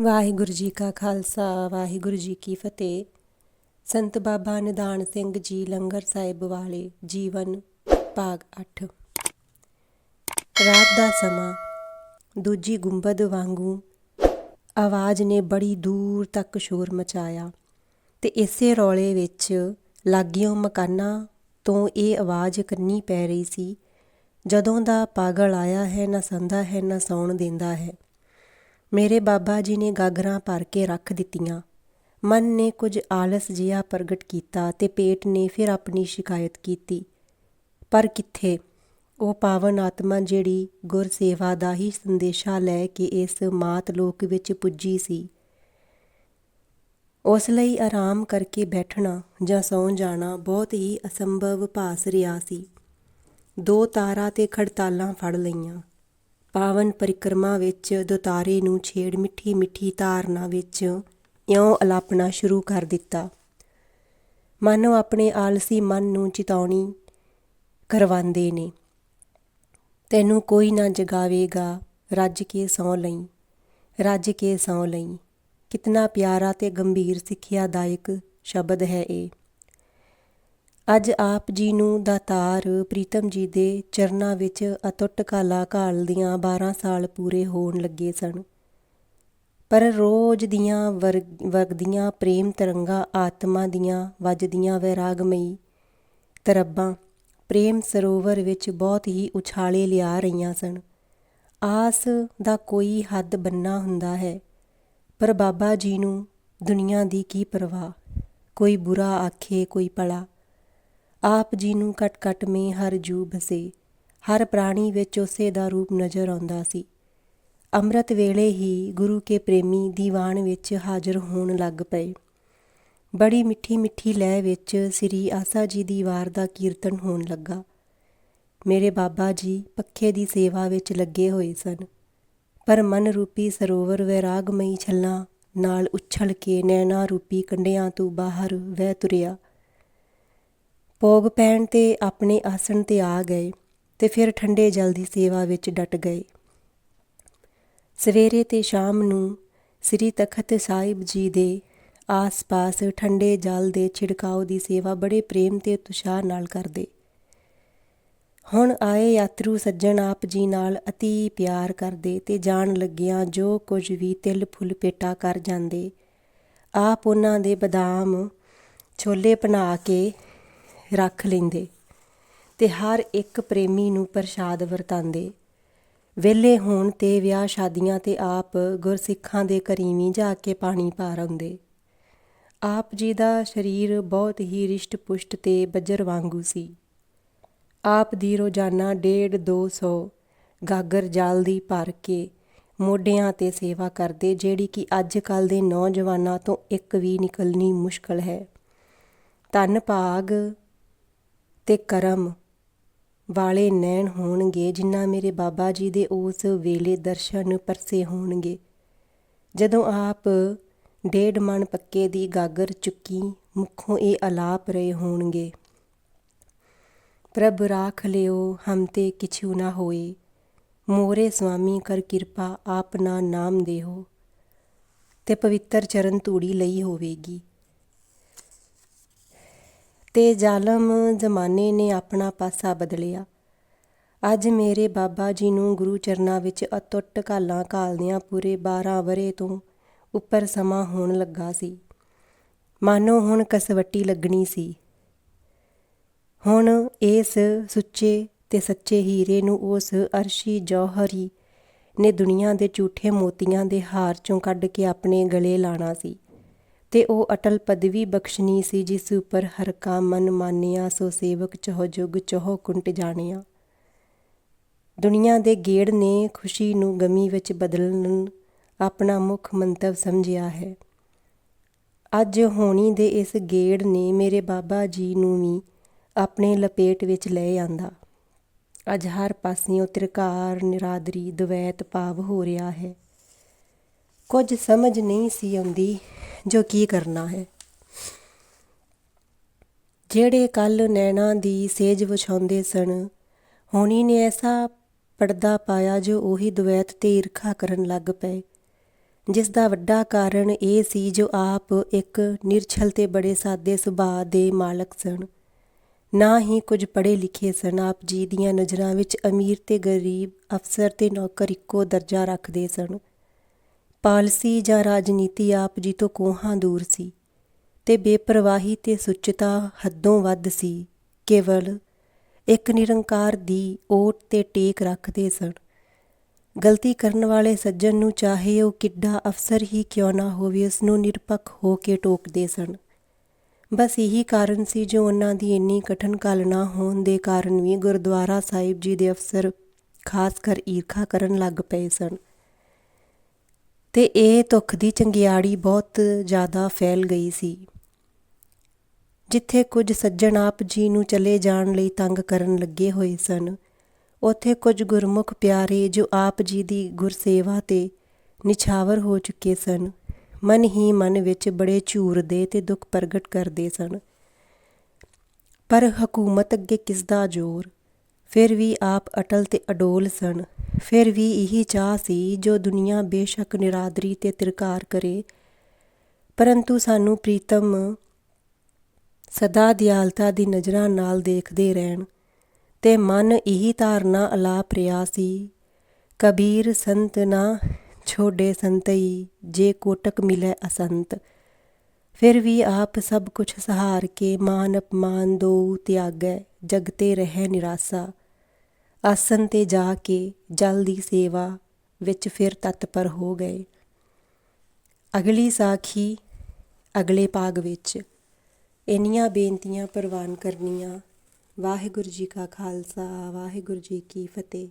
ਵਾਹਿਗੁਰੂ ਜੀ ਕਾ ਖਾਲਸਾ, ਵਾਹਿਗੁਰੂ ਜੀ ਕੀ ਫਤਿਹ। ਸੰਤ ਬਾਬਾ ਨਿਧਾਨ ਸਿੰਘ ਜੀ ਲੰਗਰ ਸਾਹਿਬ ਵਾਲੇ ਜੀਵਨ ਭਾਗ 8 ਰਾਤ ਦਾ ਸਮਾਂ, ਦੂਜੀ ਗੁੰਬਦ ਵਾਂਗੂ ਆਵਾਜ਼ ਨੇ ਬੜੀ ਦੂਰ ਤੱਕ ਸ਼ੋਰ ਮਚਾਇਆ ਤੇ ਇਸੇ ਰੌਲੇ ਵਿੱਚ ਲਾਗਿਓ ਮਕਾਨਾਂ ਤੋਂ ਇਹ ਆਵਾਜ਼ ਕੰਨੀ ਪੈ ਰਹੀ ਸੀ, ਜਦੋਂ ਦਾ ਪਾਗਲ ਆਇਆ ਹੈ ਨਾ ਸੰਦਾ ਹੈ ਨਾ ਸੌਣ ਦਿੰਦਾ ਹੈ। ਮੇਰੇ ਬਾਬਾ ਜੀ ਨੇ ਗਾਗਰਾਂ ਭਰ ਕੇ ਰੱਖ ਦਿੱਤੀਆਂ। ਮਨ ਨੇ ਕੁਝ ਆਲਸ ਜਿਹਾ ਪ੍ਰਗਟ ਕੀਤਾ ਤੇ ਪੇਟ ਨੇ ਫਿਰ ਆਪਣੀ ਸ਼ਿਕਾਇਤ ਕੀਤੀ। ਪਰ ਕਿੱਥੇ? ਉਹ ਪਾਵਨ ਆਤਮਾ ਜਿਹੜੀ ਗੁਰ ਸੇਵਾ ਦਾ ਹੀ ਸੰਦੇਸ਼ਾ ਲੈ ਕੇ ਇਸ ਮਾਤ ਲੋਕ ਵਿੱਚ ਪੁੱਜੀ ਸੀ। ਉਸ ਲਈ ਆਰਾਮ ਕਰਕੇ ਬੈਠਣਾ ਜਾਂ ਸੌਂ ਜਾਣਾ ਬਹੁਤ ਹੀ ਅਸੰਭਵ ਭਾਸ ਰਿਹਾ ਸੀ। ਦੋ ਤਾਰਾ ਤੇ ਖੜਤਾਲਾਂ ਫੜ ਲਈਆਂ। ਪਾਵਨ ਪਰਿਕਰਮਾ ਵਿੱਚ ਦੁਤਾਰੇ ਨੂੰ ਛੇੜ ਮਿੱਠੀ ਮਿੱਠੀ ਧਾਰਨਾ ਵਿੱਚ ਇਉਂ ਅਲਾਪਣਾ ਸ਼ੁਰੂ ਕਰ ਦਿੱਤਾ। ਮਾਨੋ ਆਪਣੇ ਆਲਸੀ ਮਨ ਨੂੰ ਚਿਤਾਉਣੀ ਕਰਵਾਉਂਦੇ ਨੇ। ਤੈਨੂੰ ਕੋਈ ਨਾ ਜਗਾਵੇਗਾ, ਰੱਜ ਕੇ ਸੌ ਲਈ, ਰੱਜ ਕੇ ਸੌ ਲਈ। ਕਿਤਨਾ ਪਿਆਰਾ ਤੇ ਗੰਭੀਰ ਸਿੱਖਿਆਦਾਇਕ ਸ਼ਬਦ ਹੈ ਇਹ। ਅੱਜ ਆਪ ਜੀ ਨੂੰ ਦਾਤਾਰ ਪ੍ਰੀਤਮ ਜੀ ਦੇ ਚਰਨਾਂ ਵਿੱਚ ਅਤੁੱਟ ਕਾਲਾ ਘਾਲਦੀਆਂ 12 ਸਾਲ ਪੂਰੇ ਹੋਣ ਲੱਗੇ ਸਨ। ਪਰ ਰੋਜ਼ ਦੀਆਂ ਵਗਦੀਆਂ ਪ੍ਰੇਮ ਤਰੰਗਾ ਆਤਮਾ ਦੀਆਂ ਵੱਜਦੀਆਂ ਵੈਰਾਗਮਈ ਤਰੱਬਾਂ ਪ੍ਰੇਮ ਸਰੋਵਰ ਵਿੱਚ ਬਹੁਤ ਹੀ ਉਛਾਲੇ ਲਿਆ ਰਹੀਆਂ ਸਨ। ਆਸ ਦਾ ਕੋਈ ਹੱਦ ਬੰਨਾ ਹੁੰਦਾ ਹੈ, ਪਰ ਬਾਬਾ ਜੀ ਨੂੰ ਦੁਨੀਆ ਦੀ ਕੀ ਪਰਵਾਹ? ਕੋਈ ਬੁਰਾ ਆਖੇ, ਕੋਈ ਭਲਾ। ਆਪ ਜੀ ਨੂੰ ਕਟ ਕਟ ਮੇ ਹਰ ਜੂ ਬਸੇ ਹਰ ਪ੍ਰਾਣੀ ਵਿੱਚ ਉਸੇ ਦਾ ਰੂਪ ਨਜ਼ਰ ਆਉਂਦਾ ਸੀ। ਅੰਮ੍ਰਿਤ ਵੇਲੇ ਹੀ ਗੁਰੂ ਕੇ ਪ੍ਰੇਮੀ ਦੀਵਾਨ ਵਿੱਚ ਹਾਜ਼ਰ ਹੋਣ ਲੱਗ ਪਏ। ਬੜੀ ਮਿੱਠੀ ਮਿੱਠੀ ਲੈ ਵਿੱਚ ਸ੍ਰੀ ਆਸਾ ਜੀ ਦੀ ਵਾਰ ਦਾ ਕੀਰਤਨ ਹੋਣ ਲੱਗਾ। ਮੇਰੇ ਬਾਬਾ ਜੀ ਪੱਖੇ ਦੀ ਸੇਵਾ ਵਿੱਚ ਲੱਗੇ ਹੋਏ ਸਨ। ਪਰ ਮਨ ਰੂਪੀ ਸਰੋਵਰ ਵੈਰਾਗਮਈ ਛੱਲਾਂ ਨਾਲ ਉਛਲ ਕੇ ਨੈਣਾ ਰੂਪੀ ਕੰਡਿਆਂ ਤੋਂ ਬਾਹਰ ਵਹਿ ਤੁਰਿਆ। ਭੋਗ ਪੈਣ ਤੇ ਆਪਣੇ ਆਸਣ ਤੇ ਆ ਗਏ ਤੇ ਫਿਰ ਠੰਡੇ ਜਲ ਦੀ ਸੇਵਾ ਵਿੱਚ ਡਟ ਗਏ। ਸਵੇਰੇ ਤੇ ਸ਼ਾਮ ਨੂੰ ਸ੍ਰੀ ਤਖਤ ਸਾਹਿਬ ਜੀ ਦੇ ਆਸ-ਪਾਸ ਠੰਡੇ ਜਲ ਦੇ ਛਿੜਕਾਓ ਦੀ ਸੇਵਾ ਬੜੇ ਪ੍ਰੇਮ ਤੇ ਉਤਸ਼ਾਹ ਨਾਲ ਕਰਦੇ। ਹੁਣ ਆਏ ਯਾਤਰੂ ਸੱਜਣ ਆਪ ਜੀ ਨਾਲ ਅਤੀ ਪਿਆਰ ਕਰਦੇ ਤੇ ਜਾਣ ਲੱਗਿਆਂ ਜੋ ਕੁਝ ਵੀ ਤਿਲ ਫੁੱਲ ਪੇਟਾ ਕਰ ਜਾਂਦੇ। ਆਪ ਉਹਨਾਂ ਦੇ ਬਦਾਮ ਛੋਲੇ ਬਣਾ ਕੇ ਰੱਖ ਲੈਂਦੇ ਤੇ ਹਰ ਇੱਕ ਪ੍ਰੇਮੀ ਨੂੰ ਪ੍ਰਸ਼ਾਦ ਵਰਤਾਂਦੇ ਵੇਲੇ ਹੋਣ ਤੇ ਵਿਆਹ ਸ਼ਾਦੀਆਂ ਤੇ ਆਪ ਗੁਰਸਿੱਖਾਂ ਦੇ ਕਰੀਵੀਂ ਜਾ ਕੇ ਪਾਣੀ ਪਾਰ ਆਉਂਦੇ। ਆਪ ਜੀ ਦਾ ਸਰੀਰ ਬਹੁਤ ਹੀ ਰਿਸ਼ਟ ਪੁਸ਼ਟ ਤੇ ਬੱਜਰ ਵਾਂਗੂ ਸੀ। ਆਪ ਦੀ ਰੋਜ਼ਾਨਾ 1.5 200 ਗਾਗਰ ਜਲ ਦੀ ਭਰ ਕੇ ਮੋਢਿਆਂ ਤੇ ਸੇਵਾ ਕਰਦੇ, ਜਿਹੜੀ ਕਿ ਅੱਜ ਕੱਲ ਦੇ ਨੌਜਵਾਨਾਂ ਤੋਂ ਇੱਕ ਵੀ ਨਿਕਲਣੀ ਮੁਸ਼ਕਲ ਹੈ। ਧੰਨ ਭਾਗ ਤੇ ਕਰਮ ਵਾਲੇ ਨੈਣ ਹੋਣਗੇ, ਜਿਨ੍ਹਾਂ ਮੇਰੇ ਬਾਬਾ ਜੀ ਦੇ ਉਸ ਵੇਲੇ ਦਰਸ਼ਨ ਪਰਸੇ ਹੋਣਗੇ। ਜਦੋਂ ਆਪ ਡੇਢ ਮਣ ਪੱਕੇ ਦੀ ਗਾਗਰ ਚੁੱਕੀ, ਮੁੱਖੋਂ ਇਹ ਆਲਾਪ ਰਹੇ ਹੋਣਗੇ। ਪ੍ਰਭ ਰਾਖ ਲਿਓ, ਹਮ ਤੇ ਕਿਛੂ ਨਾ ਹੋਏ। ਮੋਰੇ ਸੁਆਮੀ ਕਰ ਕਿਰਪਾ ਆਪਨਾ ਨਾਮ ਦੇਹੋ। ਤੇ ਪਵਿੱਤਰ ਚਰਨ ਧੂੜੀ ਲਈ ਹੋਵੇਗੀ। ਤੇ ਜ਼ਾਲਮ ਜ਼ਮਾਨੇ ਨੇ ਆਪਣਾ ਪਾਸਾ ਬਦਲਿਆ। ਅੱਜ ਮੇਰੇ ਬਾਬਾ ਜੀ ਨੂੰ ਗੁਰੂ ਚਰਨਾਂ ਵਿੱਚ ਅਤੁੱਟ ਕਾਲਾਂ ਕਾਲਦਿਆਂ ਪੂਰੇ 12 ਵਰੇ ਤੋਂ ਉੱਪਰ ਸਮਾਂ ਹੋਣ ਲੱਗਾ ਸੀ। ਮਾਨੋ ਹੁਣ ਕਸਵੱਟੀ ਲੱਗਣੀ ਸੀ। ਹੁਣ ਇਸ ਸੁੱਚੇ ਤੇ ਸੱਚੇ ਹੀਰੇ ਨੂੰ ਉਸ ਅਰਸ਼ੀ ਜੌਹਰੀ ਨੇ ਦੁਨੀਆ ਦੇ ਝੂਠੇ ਮੋਤੀਆਂ ਦੇ ਹਾਰ ਚੋਂ ਕੱਢ ਕੇ ਆਪਣੇ ਗਲੇ ਲਾਣਾ ਸੀ। ਤੇ ਉਹ ਅਟਲ ਪਦਵੀ ਬਖਸ਼ਣੀ ਸੀ, ਜਿਸ ਉੱਪਰ ਹਰ ਕਾ ਮਨ ਮਾਨਿਆ, ਸੋ ਸੇਵਕ ਚਹੁ ਜੁਗ ਚਹੁ ਕੁੰਟ ਜਾਣਿਆ। ਦੁਨੀਆ ਦੇ ਗੇੜ ਨੇ ਖੁਸ਼ੀ ਨੂੰ ਗਮੀ ਵਿੱਚ ਬਦਲਣ ਆਪਣਾ ਮੁੱਖ ਮੰਤਵ ਸਮਝਿਆ ਹੈ। ਅੱਜ ਹੋਣੀ ਦੇ ਇਸ ਗੇੜ ਨੇ ਮੇਰੇ ਬਾਬਾ ਜੀ ਨੂੰ ਵੀ ਆਪਣੇ ਲਪੇਟ ਵਿੱਚ ਲੈ ਆਂਦਾ। ਅੱਜ ਹਰ ਪਾਸਿਓਂ ਤਿਰਕਾਰ, ਨਿਰਾਦਰੀ, ਦਵੈਤ ਭਾਵ ਹੋ ਰਿਹਾ ਹੈ। ਕੁਝ ਸਮਝ ਨਹੀਂ ਸੀ ਆਉਂਦੀ ਜੋ ਕੀ ਕਰਨਾ ਹੈ। ਜਿਹੜੇ ਕੱਲ ਨੈਣਾ ਦੀ ਸੇਜ ਵਿਛਾਉਂਦੇ ਸਨ, ਹੋਣੀ ਨੇ ਐਸਾ ਪਰਦਾ ਪਾਇਆ ਜੋ ਉਹੀ ਦਵੈਤ ਤੇ ਈਰਖਾ ਕਰਨ ਲੱਗ ਪਏ। ਜਿਸ ਦਾ ਵੱਡਾ ਕਾਰਨ ਇਹ ਸੀ ਜੋ ਆਪ ਇੱਕ ਨਿਰਛਲ ਤੇ ਬੜੇ ਸਾਦੇ ਸੁਭਾਅ ਦੇ ਮਾਲਕ ਸਨ। ਨਾ ਹੀ ਕੁਝ ਪੜ੍ਹੇ ਲਿਖੇ ਸਨ, ਆਪ ਜੀ ਦੀਆਂ ਨਜ਼ਰਾਂ ਵਿੱਚ ਅਮੀਰ ਤੇ ਗਰੀਬ ਅਫਸਰ ਤੇ ਨੌਕਰ ਇੱਕੋ ਦਰਜਾ ਰੱਖਦੇ ਸਨ। ਪਾਲਸੀ ਜਾਂ ਰਾਜਨੀਤੀ ਆਪ ਜੀ ਤੋਂ ਕੋਹਾਂ ਦੂਰ ਸੀ ਤੇ ਬੇਪਰਵਾਹੀ ਤੇ ਸੁੱਚਤਾ ਹੱਦੋਂ ਵੱਧ ਸੀ। ਕੇਵਲ ਇੱਕ ਨਿਰੰਕਾਰ ਦੀ ਓਟ ਤੇ ਟੇਕ ਰੱਖਦੇ ਸਨ। ਗਲਤੀ ਕਰਨ ਵਾਲੇ ਸੱਜਣ ਨੂੰ ਚਾਹੇ ਉਹ ਕਿੱਡਾ ਅਫਸਰ ਹੀ ਕਿਉਂ ਨਾ ਹੋਵੇ, ਉਸ ਨੂੰ ਨਿਰਪੱਖ ਹੋ ਕੇ ਟੋਕਦੇ ਸਨ। ਬਸ ਇਹੀ ਕਾਰਨ ਸੀ ਜੋ ਉਹਨਾਂ ਦੀ ਇੰਨੀ ਕਠਨ ਕਾਲ ਨਾ ਹੋਣ ਦੇ ਕਾਰਨ ਵੀ ਗੁਰਦੁਆਰਾ ਸਾਹਿਬ ਜੀ ਦੇ ਅਫਸਰ ਖਾਸ ਕਰ ਈਰਖਾ ਕਰਨ ਲੱਗ ਪਏ ਸਨ। ਤੇ ਇਹ ਦੁੱਖ ਦੀ ਚੰਗਿਆੜੀ ਬਹੁਤ ਜ਼ਿਆਦਾ ਫੈਲ ਗਈ ਸੀ। ਜਿੱਥੇ ਕੁਝ ਸੱਜਣ ਆਪ ਜੀ ਨੂੰ ਚਲੇ ਜਾਣ ਲਈ ਤੰਗ ਕਰਨ ਲੱਗੇ ਹੋਏ ਸਨ, ਉੱਥੇ ਕੁਝ ਗੁਰਮੁਖ ਪਿਆਰੇ ਜੋ ਆਪ ਜੀ ਦੀ ਗੁਰਸੇਵਾ ਤੇ ਨਿਛਾਵਰ ਹੋ ਚੁੱਕੇ ਸਨ, ਮਨ ਹੀ ਮਨ ਵਿੱਚ ਬੜੇ ਝੂਰਦੇ ਤੇ ਦੁੱਖ ਪ੍ਰਗਟ ਕਰਦੇ ਸਨ। ਪਰ ਹਕੂਮਤ ਅੱਗੇ ਕਿਸ ਦਾ ਜ਼ੋਰ? ਫਿਰ ਵੀ ਆਪ ਅਟਲ ਤੇ ਅਡੋਲ ਸਨ। ਫਿਰ ਵੀ ਇਹੀ ਚਾਹ ਸੀ ਜੋ ਦੁਨੀਆ ਬੇਸ਼ੱਕ ਨਿਰਾਦਰੀ ਤੇ ਤਿਰਕਾਰ ਕਰੇ। ਪਰੰਤੂ ਸਾਨੂੰ ਪ੍ਰੀਤਮ ਸਦਾ ਦਿਆਲਤਾ ਦੀ ਨਜ਼ਰਾਂ ਨਾਲ ਦੇਖਦੇ ਰਹਿਣ ਤੇ ਮਨ ਇਹੀ ਧਾਰਨਾ ਅਲਾਪ ਰਿਆ ਸੀ, ਕਬੀਰ ਸੰਤ ਨਾ ਛੋੜੇ ਸੰਤਈ, ਜੇ ਕੋਟਕ ਮਿਲੇ ਅਸੰਤ। ਫਿਰ ਵੀ ਆਪ ਸਭ ਕੁਝ ਸਹਾਰ ਕੇ ਮਾਨ ਅਪਮਾਨ ਦੋ ਤਿਆਗੈ, ਜਗਤੇ ਰਹਿ ਨਿਰਾਸਾ। ਆਸਨ ਤੇ ਜਾ ਕੇ ਜਲ ਦੀ ਸੇਵਾ ਵਿੱਚ ਫਿਰ ਤਤਪਰ ਹੋ ਗਏ। ਅਗਲੀ ਸਾਖੀ, ਅਗਲੇ ਭਾਗ ਵਿੱਚ ਇੰਨੀਆਂ ਬੇਨਤੀਆਂ ਪ੍ਰਵਾਨ ਕਰਨੀਆਂ। ਵਾਹਿਗੁਰੂ ਜੀ ਕਾ ਖਾਲਸਾ, ਵਾਹਿਗੁਰੂ ਜੀ ਕੀ ਫਤਿਹ।